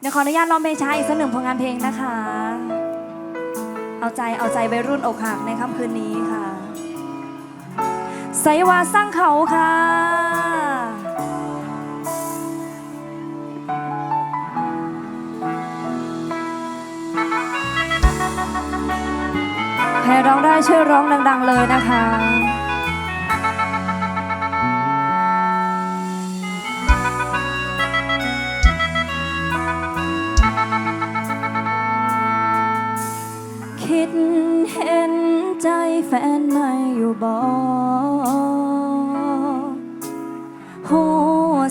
เดี๋ยวขออนุญาตร้องเพลงช้าอีกสักหนึ่งผลงานเพลงนะคะ เอาใจเอาใจวัยรุ่นอกหักในค่ำคืนนี้ค่ะไสวาสร้างเขาค่ะใครร้องได้ช่วยร้องดัง ๆ เลยนะคะ แฟนไม่อยู่บ่หู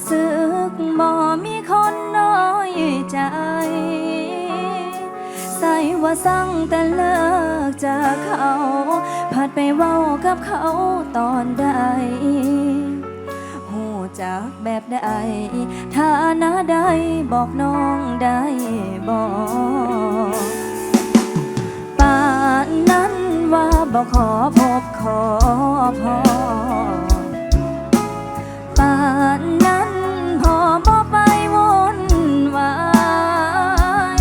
สึกบ่มีคนน้อยใจ ใส่ว่าสั่งแต่เลิกจากเขา ผัดไปเว้ากับเขาตอนใดหูจากแบบใดถ้านะได้บอกน้องได้บอกป่านนั้น ว่าบอกขอพบขอพอป่านนั้นพอบ่ไปวนวาย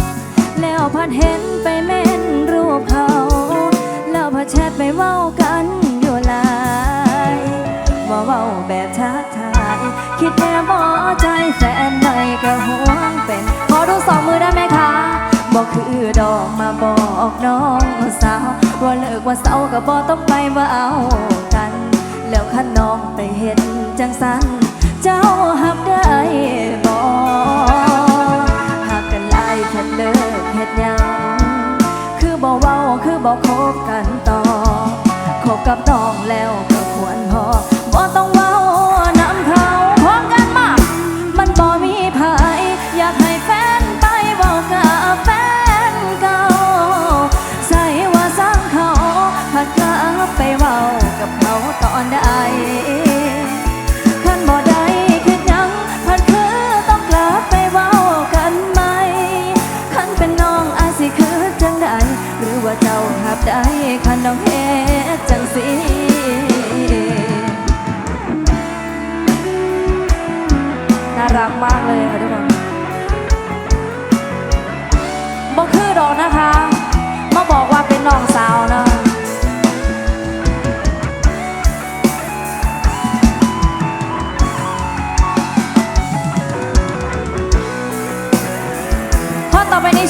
แล้วพัดเห็นไปเม่นรูปเขา แล้วพัดแชทไปเว้ากันอยู่หลายว่าเว้าแบบทักทาย คิดแค่บ่ใจแฟนใดก็ห่วงเป็น ขอดูสองมือได้ไหมคะบอกคือดอกมาบอกน้องสาว ว่าเลิกว่าเศร้าก็บ่ต้องไปว่าเอากัน แล้วขันน้องไปเห็นจังสันเจ้าหับได้บอกหากกันไลายเพิ่นเลิกเฮ็ดหยังคือบ่เว้าคือบ่คบกันต่อคบกับน้องแล้วก็ควรพอบ่ต้อง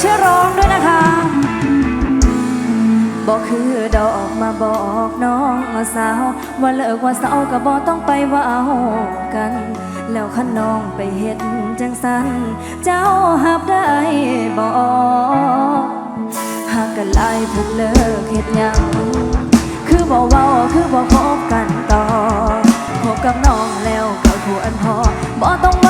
ช่วยร้องด้วยนะคะ บอกคือดอกมาบอกน้องสาว ว่าเลิกว่าเศร้าก็บอต้องไปว่าเอากัน แล้วขันน้องไปเห็นจังสัน เจ้าหับได้บอกหากกันไล่เพิ่นเลิกเฮ็ดยังคือบอกว้าคือบอกคบกันต่อคบกับน้องแล้วก็ควรพอบ่ต้อง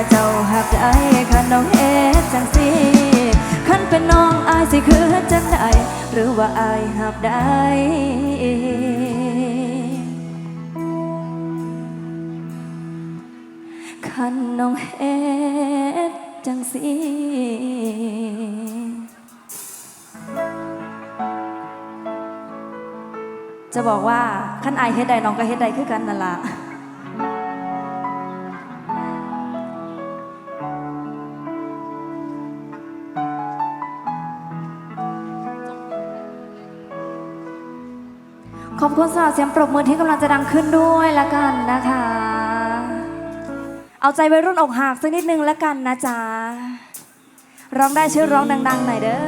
ว่าเจ้าหักได้คันน้องเอ็ดจังสิคันเป็นน้องอายสิคือจังใดหรือว่าอายหักได้คันน้องเอ็ดจังสิจะบอกว่าขั้นอเฮ็ดใดน้องก็เฮ็ดใดคือกันนั่นล่ะ ขอบคุณสำหรับเสียงปรบมือที่กำลังจะดังขึ้นด้วยละกันนะคะ เอาใจวัยรุ่นอกหักสักนิดนึงละกันนะจ๊ะ ร้องได้ชื่อร้องดังๆหน่อยเด้อ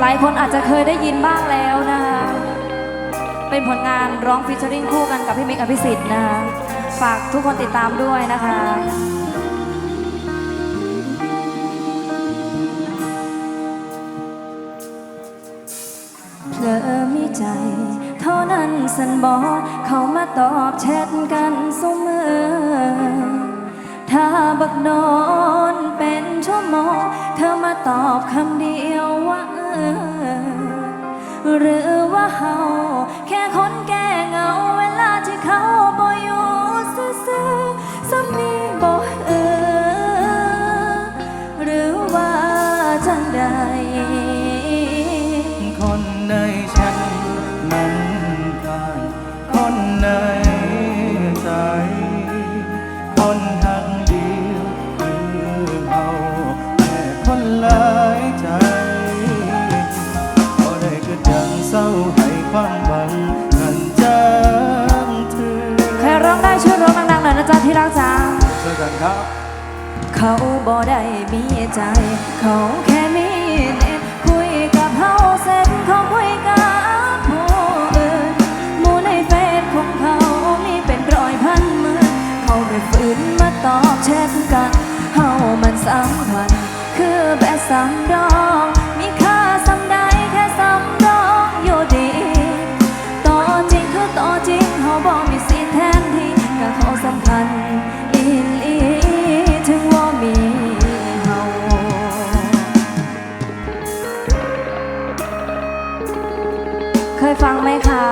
หลายคนอาจจะเคยได้ยินบ้างแล้ว เป็นผลงานร้องฟีเจอริงคู่กันกับพี่มิกอภิสิทธิ์นะคะ ฝากทุกคนติดตามด้วยนะคะเธอมีใจ เท่านั้นสันบอกเขามาตอบแชทกันเสมอ ถ้าบักโดนเป็นชั่วโมง เธอมาตอบคำเดียวว่าเออ หรือว่าเฮาแค่คนแก่เหงาเวลาที่เขาบ่อยู่ซื่อๆสมีบ่เออหรือว่าจังใด รักจ้าช่วยกันครับ เขาบ่ได้มีใจ เขาแค่มีเน็ตคุยกับเฮาเสร็จเขาคุยกับผู้อื่นหมู่ในเฟซของเขามีเป็นร้อยพันหมื่นเขาไม่ฝืนมาตอบแชทกันเฮามันสำคัญคือแบบสำรอง เคยฟังไหมคะ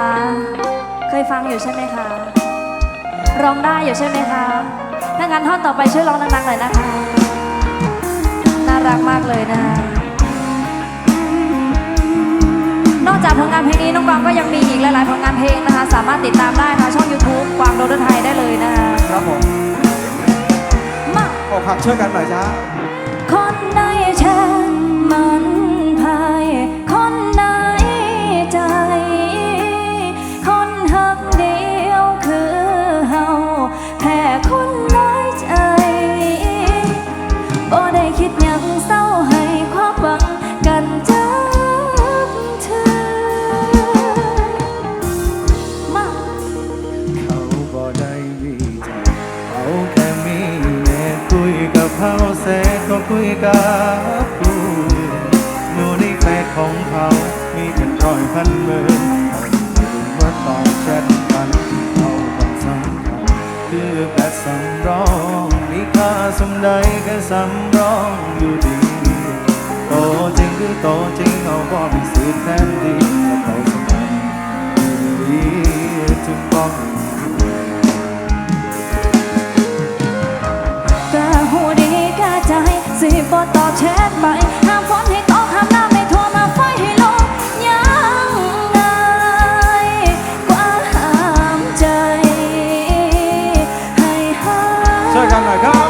เคยฟังอยู่ใช่ไหมคะ ร้องได้อยู่ใช่ไหมคะ ถ้างั้นท่อนต่อไปช่วยร้องดังๆหน่อยนะคะ น่ารักมากเลยนะคะนอกจากผลงานเพลงนี้น้องกวางก็ยังมีอีกหลายๆผลงานเพลงนะคะ สามารถติดตามได้ทางช่อง YouTube กวางโดดไทยได้เลยนะคะครับผมมาอกหักช่วยกันหน่อยจ้าคนในแชทมัน สิบ่ตอบแชทไปห้ามฝนให้ตกห้ามน้ำให้ท่วมมาไฟให้ลงยังไงกว่าห้ามใจ ให้หาช่วยกันหน่อยครับ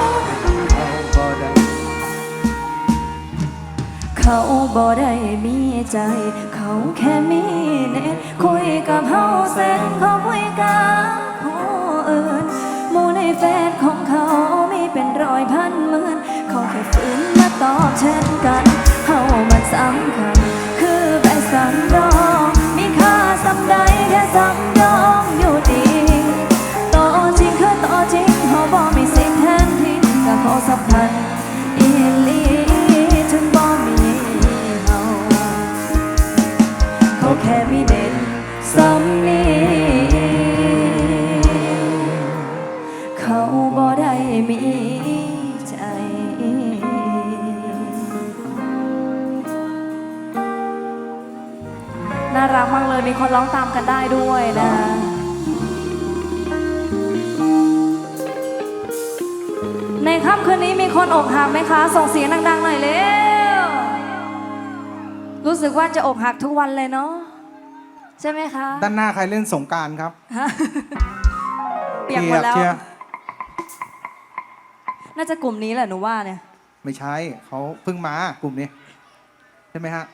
เขาบ่ได้มีใจ เขาแค่มีเน็ตคุยกับเฮาเส้นเขาคุยกับผู้อื่นหมู่ในเฟซของเขามีเป็นร้อยพันหมื่น อบเช่นกัน เฮามันสำคัญ คือใบบสำรอง มีค่าสำใดแค่สำรอง ว่าจะอกหักทุกวันเลยเนาะใช่ไหมคะด้านหน้าใครเล่นสงกรารครับฮะเปียกหมดแล้วเชียร์น่าจะกลุ่มนี้แหละหนูว่าเนี่ย ไม่ใช่เขาเพิ่งมากลุ่มนี้ ใช่ไหมฮะ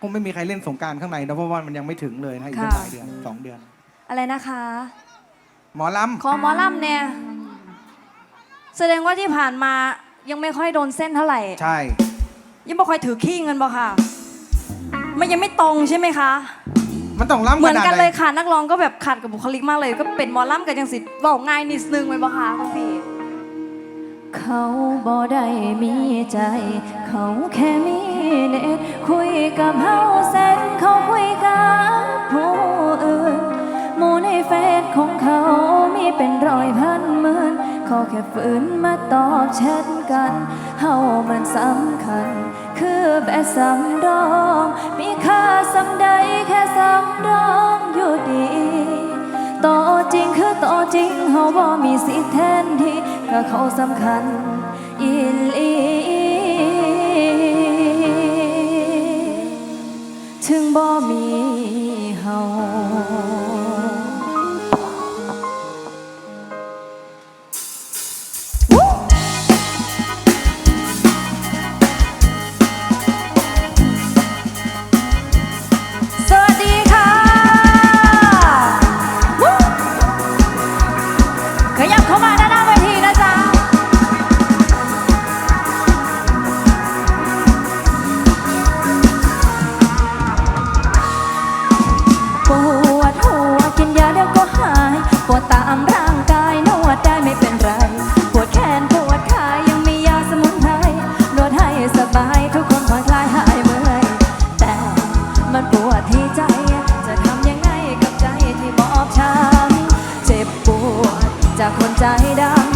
คงไม่มีใครเล่นสงกรารข้างในนะเพราะว่ามันยังไม่ถึงเลยนะอีกตั้งค่ะ หลายเดือนสองเดือน อะไรนะคะ หมอลขอหมอลำเนี่ย แสดงว่าที่ผ่านมายังไม่ค่อยโดนเส้นเท่าไหร่ำใช่ ยังไม่ค่อยถือขี้เงินบ่ค่ะ มันยังไม่ตรงใช่ไหมคะ มันตรงเหล่ำมือนกันเลยค่ะ นักร้องก็แบบขัดกับบุคลิกมากเลย ก็เป็นมอลล่ำกันจังสิบอกง่ายนิดนึงไหมบ้าคะคุณพี่ เขาบ่ได้มีใจ เขาแค่มีเน็ตคุยกับเฮาเซ็นเขาคุยกับผู้อื่นโมในเฟซของเขามีเป็นรอยพันหมื่นขอแค่ฝืนมาตอบแชทกัน เฮามันสำคัญ คือแบสำดอง มีค่าสำใดแค่สำดองอยู่ดีต่อจริงคือต่อจริงเฮาว่มีสิทธิ์แทนที่ก็เขาสำคัญ จากคนใจดำ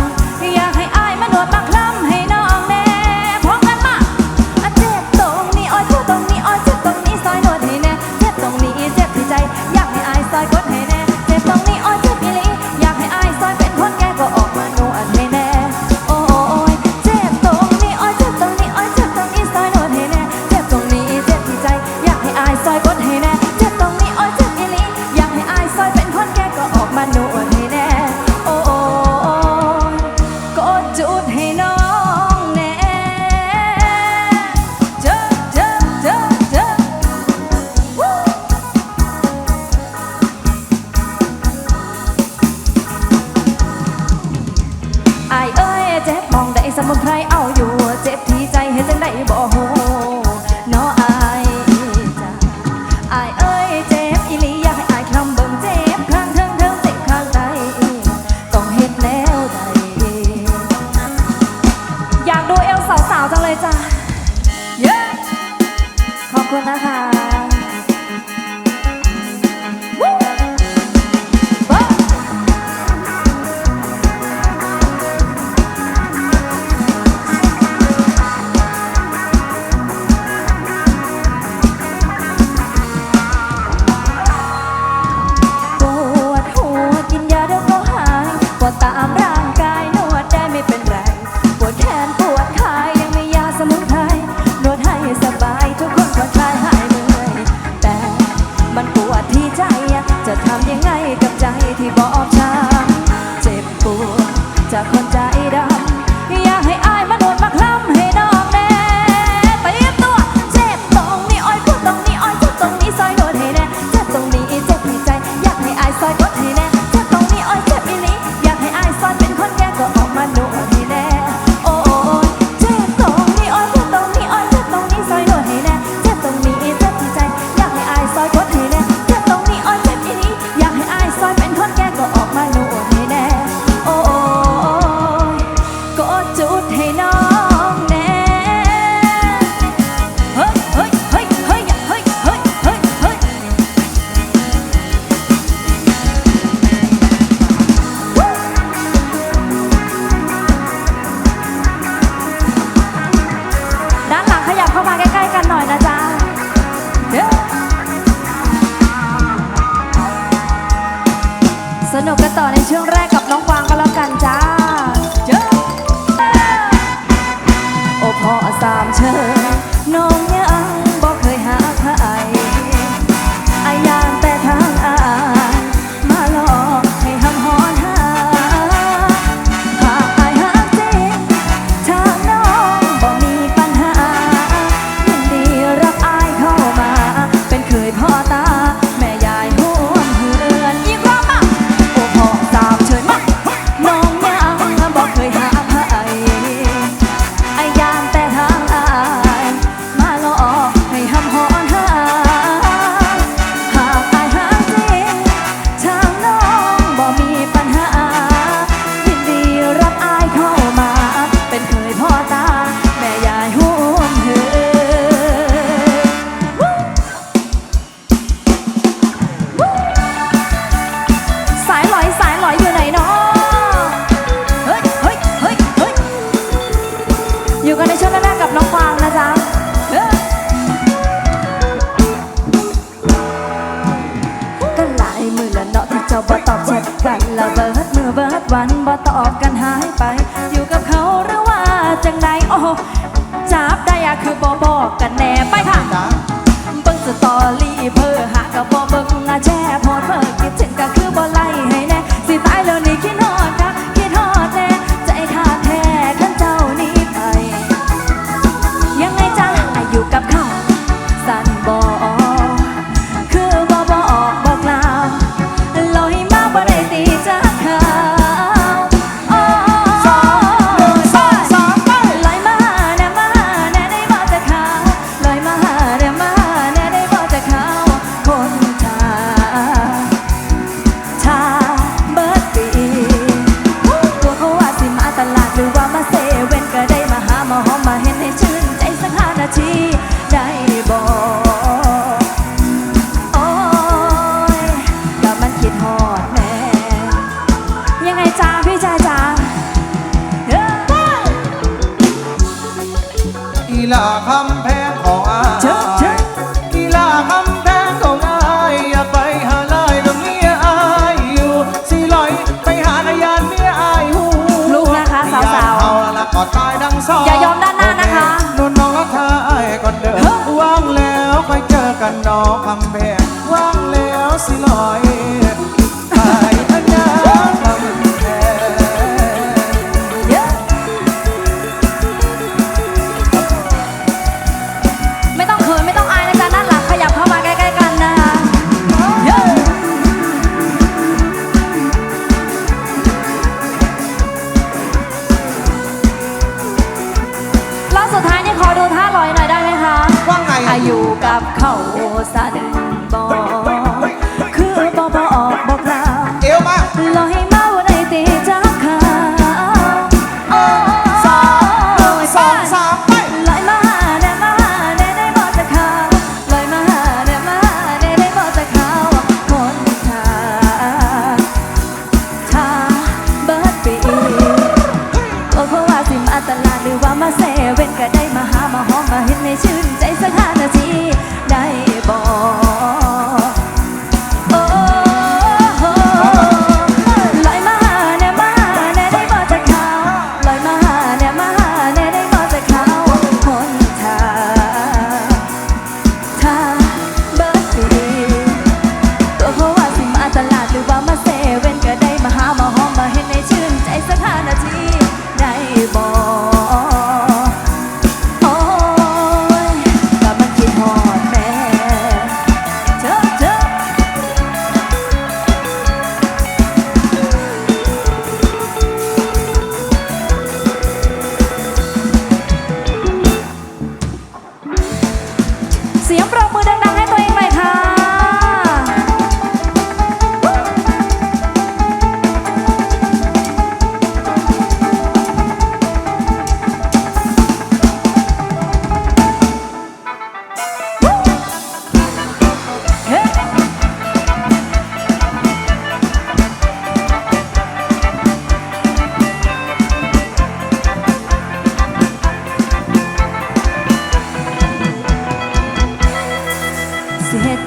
Nó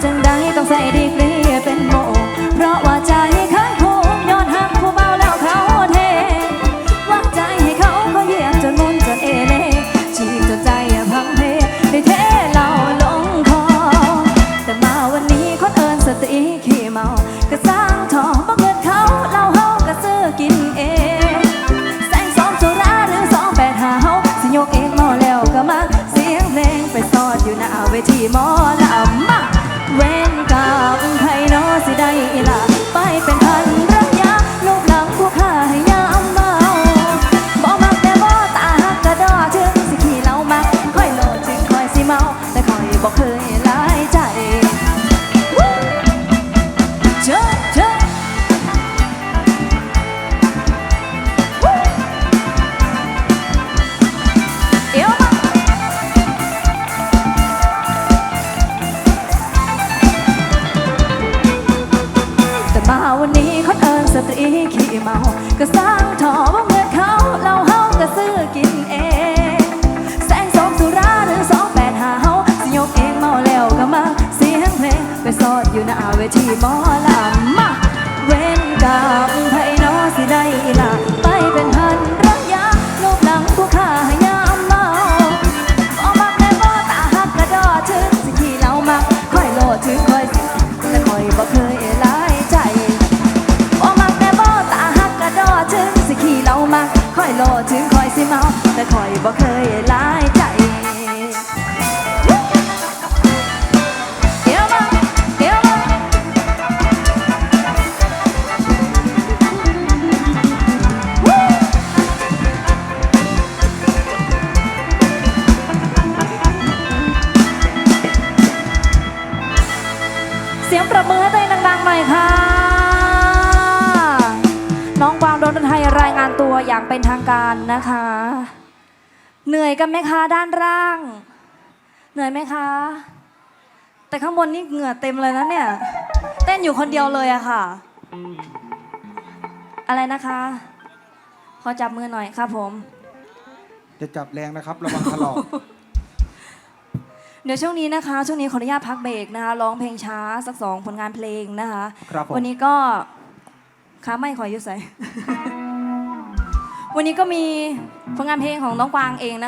จังได้ต้องใส่ดีกลื สียงประมือให้ตัวเองดังๆหน่อยค่ะ น้องกวางโดนไทยรายงานตัวอย่างเป็นทางการนะคะ เหนื่อยกันไหมคะด้านล่าง เหนื่อยไหมคะ แต่ข้างบนนี่เหงื่อเต็มเลยนะเนี่ย เต้นอยู่คนเดียวเลยอะค่ะ อะไรนะคะ ขอจับมือหน่อยครับผม จะจับแรงนะครับ ระวังถลอก เดี๋ยวช่วงนี้นะคะ ช่วงนี้ขออนุญาตพักเบรกนะคะร้องเพลงช้าสักสองผลงานเพลงนะคะ ครับผมวันนี้ก็ค้าไม่ขออยุใส่ วันนี้ก็มีผลงานเพลงของน้องกวางเองนะ